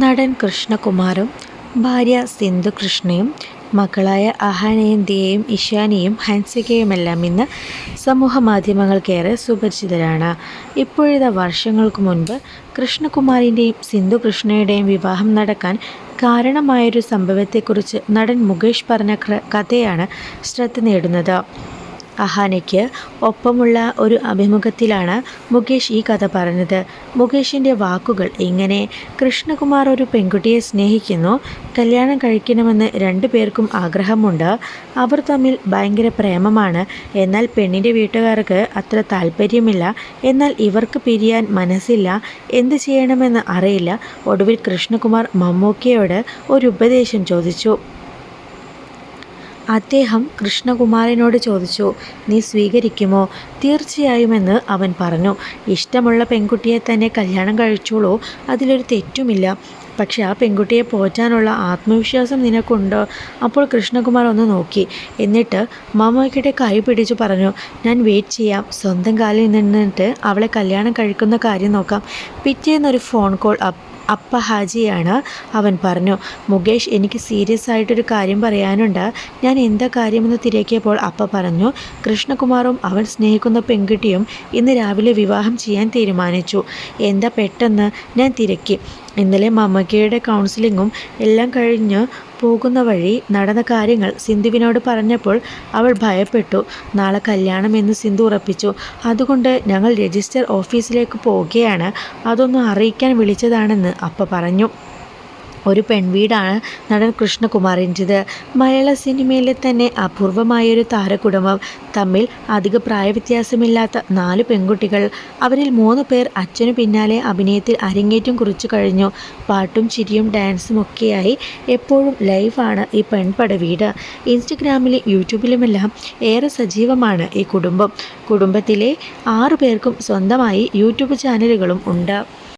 നടൻ കൃഷ്ണകുമാറും ഭാര്യ സിന്ധു കൃഷ്ണയും മക്കളായ അഹാനയും ദിയയും ഇഷാനിയും ഹൻസികയുമെല്ലാം ഇന്ന് സമൂഹ മാധ്യമങ്ങൾക്കേറെ സുപരിചിതരാണ്. ഇപ്പോഴത്തെ വർഷങ്ങൾക്ക് മുൻപ് കൃഷ്ണകുമാറിന്റെയും സിന്ധു കൃഷ്ണയുടെയും വിവാഹം നടക്കാൻ കാരണമായൊരു സംഭവത്തെക്കുറിച്ച് നടൻ മുകേഷ് പറഞ്ഞ കഥയാണ് ശ്രദ്ധ നേടുന്നത്. അഹാനയ്ക്ക് ഒപ്പമുള്ള ഒരു അഭിമുഖത്തിലാണ് മുകേഷ് ഈ കഥ പറഞ്ഞത്. മുകേഷിന്റെ വാക്കുകൾ ഇങ്ങനെ കൃഷ്ണകുമാർ ഒരു പെൺകുട്ടിയെ സ്നേഹിക്കുന്നു കല്യാണം കഴിക്കണമെന്ന് രണ്ടു പേർക്കും ആഗ്രഹമുണ്ട് അവർ തമ്മിൽ ഭയങ്കര പ്രേമമാണ് എന്നാൽ പെണ്ണിന്റെ വീട്ടുകാർക്ക് അത്ര താല്പര്യമില്ല എന്നാൽ ഇവർക്ക് പിരിയാൻ മനസ്സില്ല എന്ത് ചെയ്യണമെന്ന് അറിയില്ല ഒടുവിൽ കൃഷ്ണകുമാർ മമ്മൂക്കയോട് ഒരു ഉപദേശം ചോദിച്ചു. അദ്ദേഹം കൃഷ്ണകുമാരനോട് ചോദിച്ചു നീ സ്വീകരിക്കുമോ? തീർച്ചയായുമെന്ന് അവൻ പറഞ്ഞു. ഇഷ്ടമുള്ള പെൺകുട്ടിയെ തന്നെ കല്യാണം കഴിച്ചോളൂ അതിലൊരു തെറ്റുമില്ല. പക്ഷേ ആ പെൺകുട്ടിയെ പോറ്റാനുള്ള ആത്മവിശ്വാസം നിനക്കുണ്ടോ? അപ്പോൾ കൃഷ്ണകുമാർ ഒന്ന് നോക്കി. എന്നിട്ട് മാമയ്ക്കിടെ കൈ പിടിച്ചു പറഞ്ഞു ഞാൻ വെയിറ്റ് ചെയ്യാം. സ്വന്തം കാലിൽ നിന്നിട്ട് അവളെ കല്യാണം കഴിക്കുന്ന കാര്യം നോക്കാം. പിറ്റേന്നൊരു ഫോൺ കോൾ അപ്പ ഹാജിയാണ് അവൻ പറഞ്ഞു. മുകേഷ് എനിക്ക് സീരിയസ് ആയിട്ടൊരു കാര്യം പറയാനുണ്ട്. ഞാൻ എന്താ കാര്യമെന്ന് തിരക്കിയപ്പോൾ അപ്പ പറഞ്ഞു കൃഷ്ണകുമാറും അവൻ സ്നേഹിക്കുന്ന പെൺകുട്ടിയും ഇന്ന് രാവിലെ വിവാഹം ചെയ്യാൻ തീരുമാനിച്ചു. എന്താ പെട്ടെന്ന്? ഞാൻ തിരക്കി. ഇന്നലെ മമ്മക്കയുടെ കൗൺസിലിങ്ങും എല്ലാം കഴിഞ്ഞ് പോകുന്ന വഴി നടന്ന കാര്യങ്ങൾ സിന്ധുവിനോട് പറഞ്ഞപ്പോൾ അവൾ ഭയപ്പെട്ടു. നാളെ കല്യാണം എന്ന് സിന്ധു ഉറപ്പിച്ചു. അതുകൊണ്ട് ഞങ്ങൾ രജിസ്റ്റർ ഓഫീസിലേക്ക് പോവുകയാണ്. അതൊന്നും അറിയിക്കാൻ വിളിച്ചതാണെന്ന് അപ്പ പറഞ്ഞു. ഒരു പെൺവീടാണ് നടൻ കൃഷ്ണകുമാറിന്റെത്. മലയാള സിനിമയിലെ തന്നെ അപൂർവമായൊരു താരകുടുംബം. തമ്മിൽ അധിക പ്രായവ്യത്യാസമില്ലാത്ത നാല് പെൺകുട്ടികൾ. അവരിൽ മൂന്ന് പേർ അച്ഛനു പിന്നാലെ അഭിനയത്തിൽ അരങ്ങേറ്റം കുറിച്ചു കഴിഞ്ഞു. പാട്ടും ചിരിയും ഡാൻസും ഒക്കെയായി എപ്പോഴും ലൈവാണ് ഈ പെൺപടവീട് ഇൻസ്റ്റഗ്രാമിലും യൂട്യൂബിലുമെല്ലാം ഏറെ സജീവമാണ് ഈ കുടുംബം. കുടുംബത്തിലെ ആറു പേർക്കും സ്വന്തമായി യൂട്യൂബ് ചാനലുകളും ഉണ്ട്.